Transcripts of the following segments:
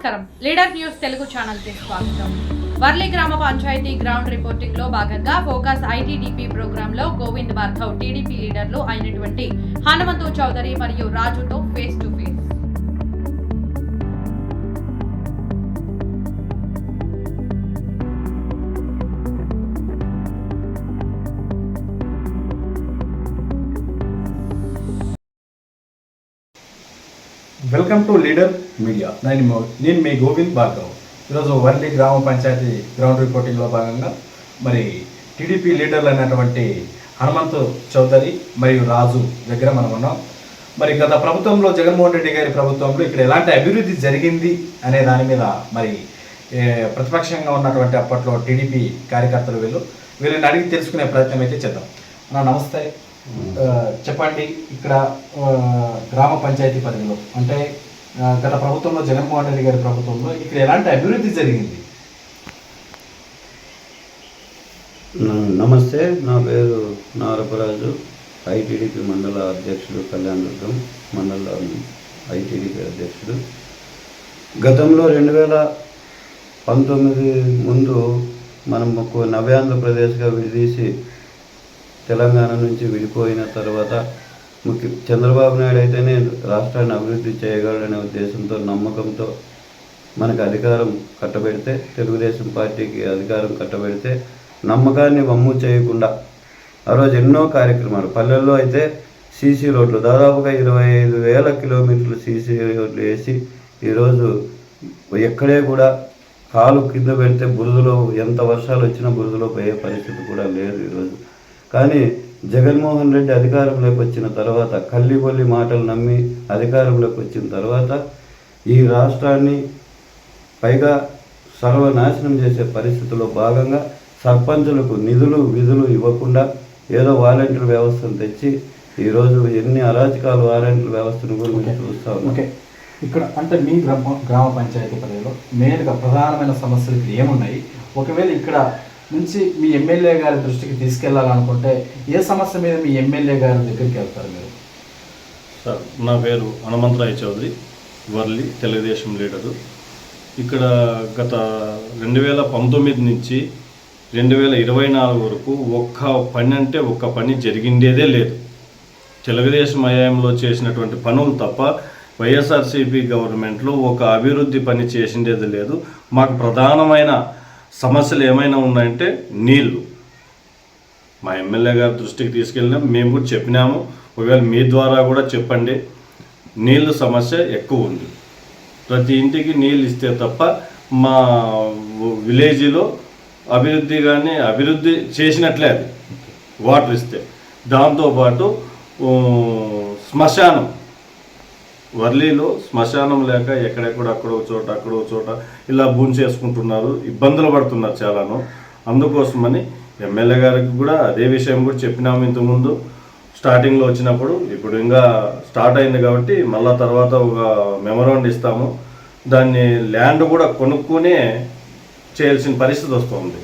నమస్కారం. Leader news Telugu ఛానల్కి స్వాగతం. వర్లి గ్రామ పంచాయతీ గ్రౌండ్ రిపోర్టింగ్లో భాగంగా ఫోకస్ ఐటీడీపీ ప్రోగ్రామ్లో గోవింద్ భార్గవ్ టీడీపీ లీడర్లు అయినటువంటి హనుమంతు చౌదరి మరియు రాజుతో face to welcome to leader media నేను నేను మీ గోవింద్ భార్గవ్. ఈరోజు వర్లి గ్రామ పంచాయతీ గ్రౌండ్ రిపోర్టింగ్లో భాగంగా మరి టీడీపీ లీడర్లు అయినటువంటి హనుమంతు చౌదరి మరియు రాజు దగ్గర మనం ఉన్నాం. మరి గత ప్రభుత్వంలో జగన్మోహన్ రెడ్డి గారి ప్రభుత్వంలో ఇక్కడ ఎలాంటి అభివృద్ధి జరిగింది అనే దాని మీద మరి ప్రతిపక్షంగా ఉన్నటువంటి అప్పట్లో టీడీపీ కార్యకర్తలు వీళ్ళు వీళ్ళని అడిగి తెలుసుకునే ప్రయత్నం అయితే చేద్దాం. నమస్తే. చెప్పండి ఇక్కడ గ్రామ పంచాయతీ పరిధిలో. అంటే గత ప్రభుత్వంలో జగన్మోహన్ రెడ్డి గారి ప్రభుత్వంలో ఇక్కడ ఎలాంటి అభివృద్ధి జరిగింది? నమస్తే నా పేరు నారపరాజు. ఐటీడీపీ మండల అధ్యక్షుడు కళ్యాణ్ దుర్గం మండల ఐటీడీపీ అధ్యక్షుడు. గతంలో రెండు వేల పంతొమ్మిది ముందు మనం నవ్యాంధ్రప్రదేశ్గా విడదీసి తెలంగాణ నుంచి విడిపోయిన తర్వాత ముఖ్య చంద్రబాబు నాయుడు అయితేనే రాష్ట్రాన్ని అభివృద్ధి చేయగలడనే ఉద్దేశంతో నమ్మకంతో మనకు అధికారం కట్టబెడితే తెలుగుదేశం పార్టీకి అధికారం కట్టబెడితే నమ్మకాన్ని వమ్ము చేయకుండా ఆ రోజు ఎన్నో కార్యక్రమాలు. పల్లెల్లో అయితే సీసీ రోడ్లు దాదాపుగా ఇరవై ఐదు వేల కిలోమీటర్లు సీసీ రోడ్లు వేసి ఈరోజు ఎక్కడే కూడా కాలు కింద పెడితే బురదలో ఎంత వర్షాలు వచ్చినా బురదలో పోయే పరిస్థితి కూడా లేదు ఈరోజు కానీ జగన్మోహన్ రెడ్డి అధికారంలోకి వచ్చిన తర్వాత కల్లిబొల్లి మాటలు నమ్మి అధికారంలోకి వచ్చిన తర్వాత ఈ రాష్ట్రాన్ని పైగా సర్వనాశనం చేసే పరిస్థితిలో భాగంగా సర్పంచులకు నిధులు విధులు ఇవ్వకుండా ఏదో వాలంటీర్ వ్యవస్థను తెచ్చి ఈరోజు ఎన్ని అరాచకాలు వాలంటీర్ వ్యవస్థను గురించి చూస్తా ఉన్నాం. ఓకే. ఇక్కడ అంటే మీ గ్రామ గ్రామ పంచాయతీ పరిధిలో మెయిన్గా ప్రధానమైన సమస్యలు ఏమున్నాయి? ఒకవేళ ఇక్కడ నుంచి మీ ఎమ్మెల్యే గారి దృష్టికి తీసుకెళ్ళాలనుకుంటే ఏ సమస్య మీద మీ ఎమ్మెల్యే గారి దగ్గరికి వెళ్తారు మీరు? సార్ నా పేరు హనుమంతరాయ్ చౌదరి వర్లి తెలుగుదేశం లీడరు. ఇక్కడ గత రెండు వేల పంతొమ్మిది నుంచి రెండు వేల ఇరవై నాలుగు వరకు ఒక్క పని అంటే ఒక్క పని జరిగిండేదే లేదు. తెలుగుదేశం హయాంలో చేసినటువంటి పనులు తప్ప వైఎస్ఆర్సీపీ గవర్నమెంట్లో ఒక అభివృద్ధి పని చేసిండేది లేదు. మాకు ప్రధానమైన సమస్యలు ఏమైనా ఉన్నాయంటే నీళ్ళు మా ఎమ్మెల్యే గారి దృష్టికి తీసుకెళ్ళినాం మేము కూడా చెప్పినాము. ఒకవేళ మీ ద్వారా కూడా చెప్పండి. నీళ్ళు సమస్య ఎక్కువ ఉంది. ప్రతి ఇంటికి నీళ్ళు ఇస్తే తప్ప మా విలేజ్లో అభివృద్ధి కానీ అభివృద్ధి చేసినట్లే అది. వాటర్ ఇస్తే. దాంతోపాటు శ్మశానం. వర్లీలో శ్మశానం లేక ఎక్కడెక్కడ అక్కడో చోట అక్కడో చోట ఇలా భూమి చేసుకుంటున్నారు ఇబ్బందులు పడుతున్నారు చాలాను. అందుకోసమని ఎమ్మెల్యే గారికి కూడా అదే విషయం కూడా చెప్పినాము ఇంతకుముందు. స్టార్టింగ్లో వచ్చినప్పుడు ఇప్పుడు ఇంకా స్టార్ట్ అయింది కాబట్టి మళ్ళా తర్వాత ఒక మెమరాండ్ ఇస్తాము. దాన్ని ల్యాండ్ కూడా కొనుక్కునే చేయాల్సిన పరిస్థితి వస్తుంది.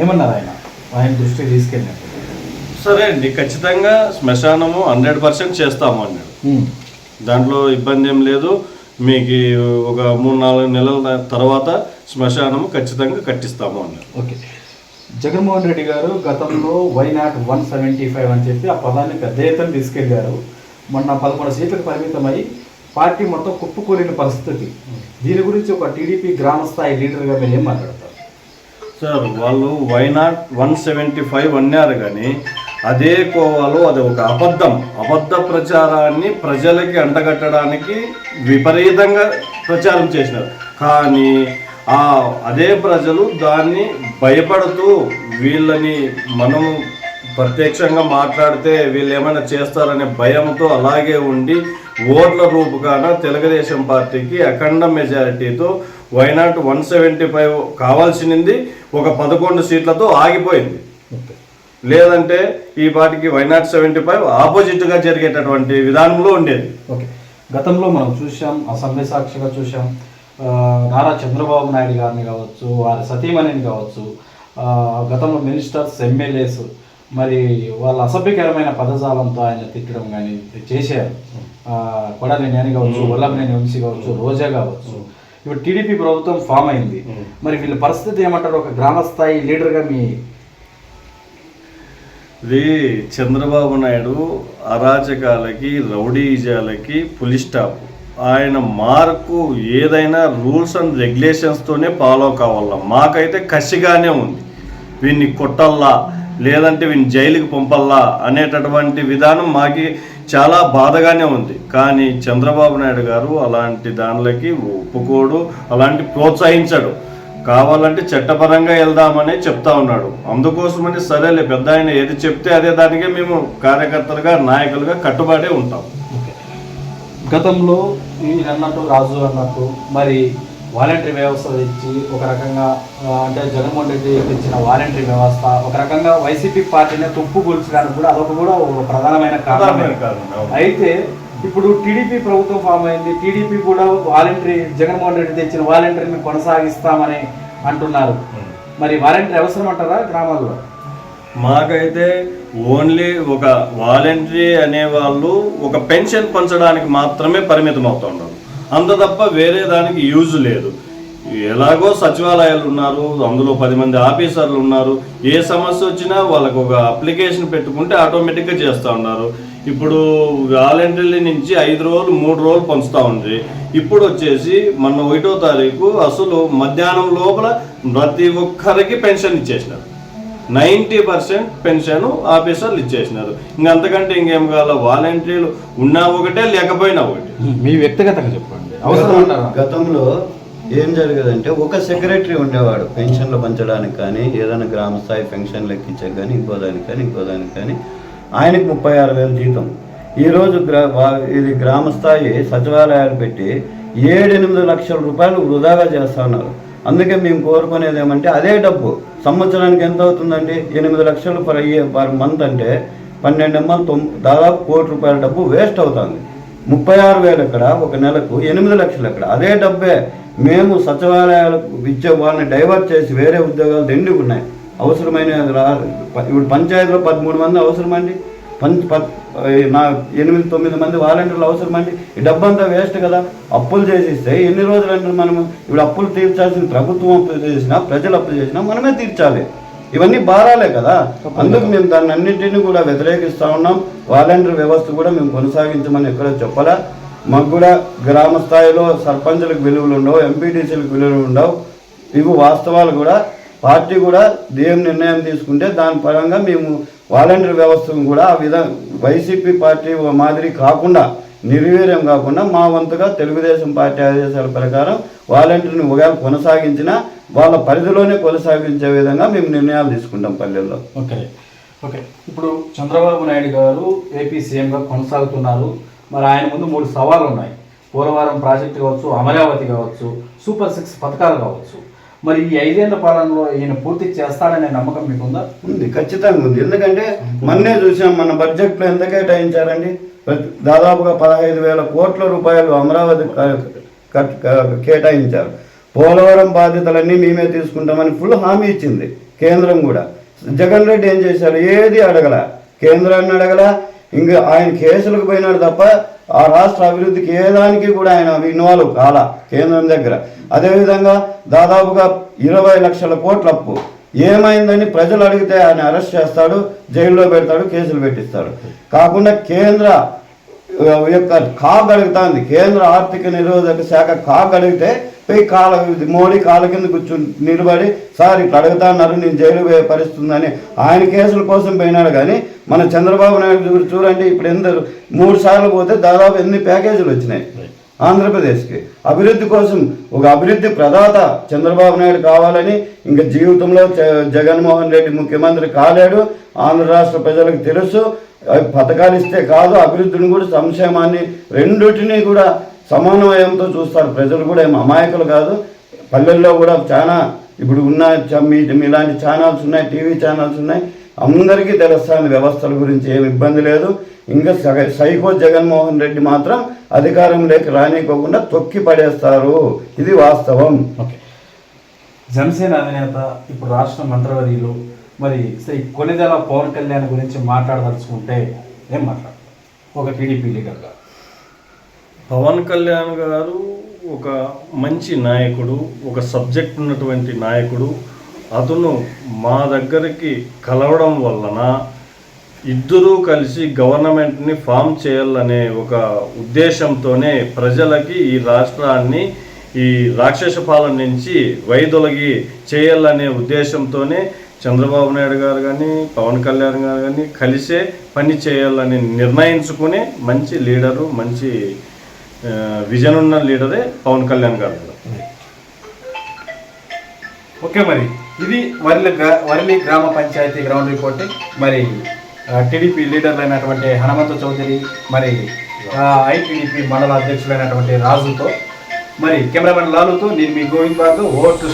ఏమన్నారు ఆయన? ఆయన దృష్టికి తీసుకెళ్ళినప్పుడు. సరే అండి ఖచ్చితంగా శ్మశానము హండ్రెడ్ పర్సెంట్ చేస్తాము అన్నాడు. దాంట్లో ఇబ్బంది ఏం లేదు. మీకు ఒక మూడు నాలుగు నెలల తర్వాత శ్మశానము ఖచ్చితంగా కట్టిస్తాము అన్నారు. ఓకే. జగన్మోహన్ రెడ్డి గారు గతంలో why not one seventy five అని చెప్పి ఆ పదాన్ని పెద్ద ఎత్తున తీసుకెళ్ళారు. మొన్న పదకొండు సీట్లకు పరిమితమై పార్టీ మొత్తం కుప్పకూలిన పరిస్థితి. దీని గురించి ఒక టీడీపీ గ్రామ స్థాయి లీడర్గా మీరు ఏం మాట్లాడతారు? సార్ వాళ్ళు why not one seventy five అన్నారు కానీ అదే కోవాలో అది ఒక అబద్ధం. అబద్ధ ప్రచారాన్ని ప్రజలకి అంటగట్టడానికి విపరీతంగా ప్రచారం చేసినారు. కానీ ఆ అదే ప్రజలు దాన్ని భయపడుతూ వీళ్ళని మనము ప్రత్యక్షంగా మాట్లాడితే వీళ్ళు ఏమైనా చేస్తారనే భయంతో అలాగే ఉండి ఓట్ల రూపుగాన తెలుగుదేశం పార్టీకి అఖండ మెజారిటీతో వైనాట్ వన్ సెవెంటీ ఫైవ్ కావాల్సింది ఒక పదకొండు సీట్లతో ఆగిపోయింది. లేదంటే ఈ పార్టీకి వైనాట్ సెవెంటీ ఫైవ్ ఆపోజిట్గా జరిగేటటువంటి విధానంలో ఉండేది. ఓకే. గతంలో మనం చూసాం అసెంబ్లీ సాక్షిగా చూసాం నారా చంద్రబాబు నాయుడు గారిని కావచ్చు వారి సతీమణిని కావచ్చు గతంలో మినిస్టర్స్ ఎమ్మెల్యేస్ మరి వాళ్ళ అసభ్యకరమైన పదజాలంతో ఆయన తిట్టడం కానీ చేశారు. కొడాలి నేను కావచ్చు వల్లభనేని వంశీ కావచ్చు రోజా కావచ్చు. ఇప్పుడు టీడీపీ ప్రభుత్వం ఫామ్ అయింది. మరి వీళ్ళ పరిస్థితి ఏమంటారు? ఒక గ్రామ స్థాయి లీడర్గా మీ ఇది చంద్రబాబు నాయుడు అరాచకాలకి రౌడీజాలకి పులి స్టాప్. ఆయన మార్కు ఏదైనా రూల్స్ అండ్ రెగ్యులేషన్స్తోనే ఫాలో కావాల? మాకైతే కసిగానే ఉంది. వీన్ని కొట్టల్లా? లేదంటే వీని జైలుకి పంపల్లా? అనేటటువంటి విధానం మాకి చాలా బాధగానే ఉంది. కానీ చంద్రబాబు నాయుడు గారు అలాంటి దానిలకి ఒప్పుకోడు అలాంటి ప్రోత్సహించడు. కావాలంటే చట్టపరంగా వెళ్దామని చెప్తా ఉన్నాడు. అందుకోసమని సరేలే పెద్ద ఆయన ఏది చెప్తే అదే దానికే మేము కార్యకర్తలుగా నాయకులుగా కట్టుబడే ఉంటాం. గతంలో అన్నట్టు రాజు అన్నట్టు మరి వాలంటరీ వ్యవస్థ తెచ్చి ఒక రకంగా అంటే జగన్మోహన్ రెడ్డి తెచ్చిన వాలంటరీ వ్యవస్థ ఒక రకంగా వైసీపీ పార్టీని తుప్పు కూల్చడానికి కూడా అదొక కూడా ఒక ప్రధానమైన ప్రధానమైన కారణం. అయితే ఇప్పుడు టీడీపీ ప్రభుత్వం ఫామ్ అయింది. టీడీపీ కూడా వాలంటరీ జగన్మోహన్ రెడ్డి తెచ్చిన వాలంటరీని కొనసాగిస్తామని అంటున్నారు. మరి వాలంటరీ అవసరం అంటారా గ్రామాల్లో? మాకైతే ఓన్లీ ఒక వాలంటరీ అనేవాళ్ళు ఒక పెన్షన్ పంచడానికి మాత్రమే పరిమితం అవుతున్నారు అంత తప్ప వేరే దానికి యూజ్ లేదు. ఎలాగో సచివాలయాలు ఉన్నారు అందులో పది మంది ఆఫీసర్లు ఉన్నారు. ఏ సమస్య వచ్చినా వాళ్ళకు ఒక అప్లికేషన్ పెట్టుకుంటే ఆటోమేటిక్గా చేస్తూ ఉన్నారు. ఇప్పుడు వాలంటీర్ల నుంచి ఐదు రోజులు మూడు రోజులు పంచుతా ఉంది ఇప్పుడు వచ్చేసి మొన్న ఒకటో తారీఖు అసలు మధ్యాహ్నం లోపల ప్రతి ఒక్కరికి పెన్షన్ ఇచ్చేసినారు. నైంటీ పర్సెంట్ పెన్షన్ ఆఫీసర్లు ఇచ్చేసినారు. ఇంక అంతకంటే ఇంకేం కావాలా? వాలంటీర్లు ఉన్నా ఒకటే లేకపోయినా ఒకటి. మీ వ్యక్తిగతంగా చెప్పండి. గతంలో ఏం జరిగేదంటే ఒక సెక్రటరీ ఉండేవాడు పెన్షన్లు పంచడానికి కానీ ఏదైనా గ్రామ స్థాయి పెన్షన్లు ఎక్కించే కానీ ఇంకో దానికి కానీ ఇంకో దానికి కానీ. ఆయనకి ముప్పై ఆరు వేల జీతం. ఈరోజు గ్రా ఇది గ్రామస్థాయి సచివాలయాలు పెట్టి ఏడెనిమిది లక్షల రూపాయలు వృధాగా చేస్తా ఉన్నారు. అందుకే మేము కోరుకునేది ఏమంటే అదే డబ్బు. సంవత్సరానికి ఎంత అవుతుందండి? ఎనిమిది లక్షలు పర్ అయ్యే పర్ మంత్ అంటే పన్నెండు ఎమ్మెల్ తొమ్ దాదాపు కోటి రూపాయల డబ్బు వేస్ట్ అవుతుంది. ముప్పై ఆరు వేలు ఎక్కడ? ఒక నెలకు ఎనిమిది లక్షలు ఎక్కడ? అదే డబ్బే మేము సచివాలయాలకు ఇచ్చే వాళ్ళని డైవర్ట్ చేసి వేరే ఉద్యోగాలు దండిగా ఉన్నాయి. అవసరమైన ఇప్పుడు పంచాయతీలో పదమూడు మంది అవసరమండి. పంచ నా ఎనిమిది తొమ్మిది మంది వాలంటీర్లు అవసరమండి. ఈ డబ్బంతా వేస్ట్ కదా. అప్పులు చేసిస్తే ఎన్ని రోజులు అంటే మనము? ఇప్పుడు అప్పులు తీర్చాల్సిన ప్రభుత్వం అప్పు చేసినా ప్రజలు అప్పు చేసినా మనమే తీర్చాలి. ఇవన్నీ భారాలే కదా. అందుకు మేము దాన్ని అన్నింటినీ కూడా వ్యతిరేకిస్తా ఉన్నాం. వాలంటీర్ వ్యవస్థ కూడా మేము కొనసాగించమని ఎక్కడో చెప్పలా. మాకు కూడా గ్రామ స్థాయిలో సర్పంచులకు విలువలు ఉండవు ఎంపీటీసీలకు విలువలు ఉండవు. ఇవి వాస్తవాలు కూడా. పార్టీ కూడా దేం నిర్ణయం తీసుకుంటే దాని పరంగా మేము వాలంటీర్ వ్యవస్థను కూడా ఆ విధంగా వైసీపీ పార్టీ మాదిరి కాకుండా నిర్వీర్యం కాకుండా మా వంతుగా తెలుగుదేశం పార్టీ ఆదేశాల ప్రకారం వాలంటీర్ని ఒకవేళ కొనసాగించినా వాళ్ళ పరిధిలోనే కొనసాగించే విధంగా మేము నిర్ణయాలు తీసుకుంటాం పల్లెల్లో. ఓకే. ఓకే. ఇప్పుడు చంద్రబాబు నాయుడు గారు ఏపీ సీఎంగా కొనసాగుతున్నారు. మరి ఆయన ముందు మూడు సవాళ్ళు ఉన్నాయి పోలవరం ప్రాజెక్టు కావచ్చు అమరావతి కావచ్చు సూపర్ సిక్స్ పథకాలు కావచ్చు. మరి ఈ ఐదేళ్ళ పాలనలో ఈయన పూర్తి చేస్తాడనే నమ్మకం మీకుందా? ఉంది ఖచ్చితంగా ఉంది. ఎందుకంటే మొన్నే చూసాం మన బడ్జెట్లో ఎంత కేటాయించారండి దాదాపుగా పదహైదు వేల కోట్ల రూపాయలు అమరావతి కేటాయించారు. పోలవరం బాధ్యతలన్నీ మేమే తీసుకుంటామని ఫుల్ హామీ ఇచ్చింది కేంద్రం కూడా. జగన్ రెడ్డి ఏం చేశారు ఏది అడగల? కేంద్రాన్ని అడగల ఇంకా ఆయన కేసులకు పోయినాడు తప్ప ఆ రాష్ట్ర అభివృద్ధికి ఏ దానికి కూడా ఆయన ఇన్వాల్వ్ కాల కేంద్రం దగ్గర. అదేవిధంగా దాదాపుగా ఇరవై లక్షల కోట్ల అప్పు. ఏమైందని ప్రజలు అడిగితే ఆయన అరెస్ట్ చేస్తాడు జైల్లో పెడతాడు కేసులు పెట్టిస్తాడు. కాకుండా కేంద్ర యొక్క కాగ్ అడుగుతాంది. కేంద్ర ఆర్థిక నిరోధక శాఖ కాగ్ అడిగితే పోయి కాళ్ళ మోడీ కాళ్ళ కింద కూర్చుని నిలబడి సార్ ఇట్లా అడుగుతాన్నారు నేను జైలు పోయే ఆయన కేసుల కోసం పోయినాడు కానీ మన చంద్రబాబు నాయుడు చూడండి ఇప్పుడు ఎందరు మూడు సార్లు పోతే దాదాపు ఎన్ని ప్యాకేజీలు వచ్చినాయి ఆంధ్రప్రదేశ్కి. అభివృద్ధి కోసం ఒక అభివృద్ధి ప్రదాత చంద్రబాబు నాయుడు కావాలని ఇంకా జీవితంలో జ- జగన్మోహన్ రెడ్డి ముఖ్యమంత్రి కాలేడు. ఆంధ్ర రాష్ట్ర ప్రజలకు తెలుసు. పథకాలు ఇస్తే కాదు అభివృద్ధిని కూడా సంక్షేమాన్ని రెండింటినీ కూడా సమన్వయంతో చూస్తారు. ప్రజలు కూడా ఏం అమాయకులు కాదు. పల్లెల్లో కూడా చాలా ఇప్పుడు ఉన్న చ- మీ మీలాంటి ఛానల్స్ ఉన్నాయి టీవీ ఛానల్స్ ఉన్నాయి. అందరికీ తెలుస్తాను వ్యవస్థల గురించి ఏమి ఇబ్బంది లేదు. ఇంకా సగ- సైకో జగన్మోహన్ రెడ్డి మాత్రం అధికారంలోకి రానికోకుండా తొక్కి పడేస్తారు. ఇది వాస్తవం. ఓకే. జనసేన అధినేత ఇప్పుడు రాష్ట్ర మంత్రివర్యులు మరి శ్రీ కొనిదెల పవన్ కళ్యాణ్ గురించి మాట్లాడదలుచుకుంటే ఏం మాట్లాడతారు? ఒక టీడీపీ లీడర్గా. పవన్ కళ్యాణ్ గారు ఒక మంచి నాయకుడు ఒక సబ్జెక్ట్ ఉన్నటువంటి నాయకుడు. అతను మా దగ్గరికి కలవడం వలన ఇద్దరూ కలిసి గవర్నమెంట్ని ఫామ్ చేయాలనే ఒక ఉద్దేశంతోనే ప్రజలకి ఈ రాష్ట్రాన్ని ఈ రాక్షస పాలన నుంచి వైదొలగి చేయాలనే ఉద్దేశంతోనే చంద్రబాబు నాయుడు గారు కానీ పవన్ కళ్యాణ్ గారు కానీ కలిసే పని చేయాలని నిర్ణయించుకుని మంచి లీడరు మంచి విజన్ ఉన్న లీడరే పవన్ కళ్యాణ్ గారు ఓకే మరి ఇది వర్లి గ్రా- వర్లి గ్రామ పంచాయతీ గ్రౌండ్ రిపోర్ట్. మరి టీడీపీ లీడర్లు అయినటువంటి హనుమంత చౌదరి మరి ఐటీడీపీ మండల అధ్యక్షులైనటువంటి రాజుతో మరి కెమెరామెన్ లాలుతో నేను మీ గోవింద్ బాబు ఓటు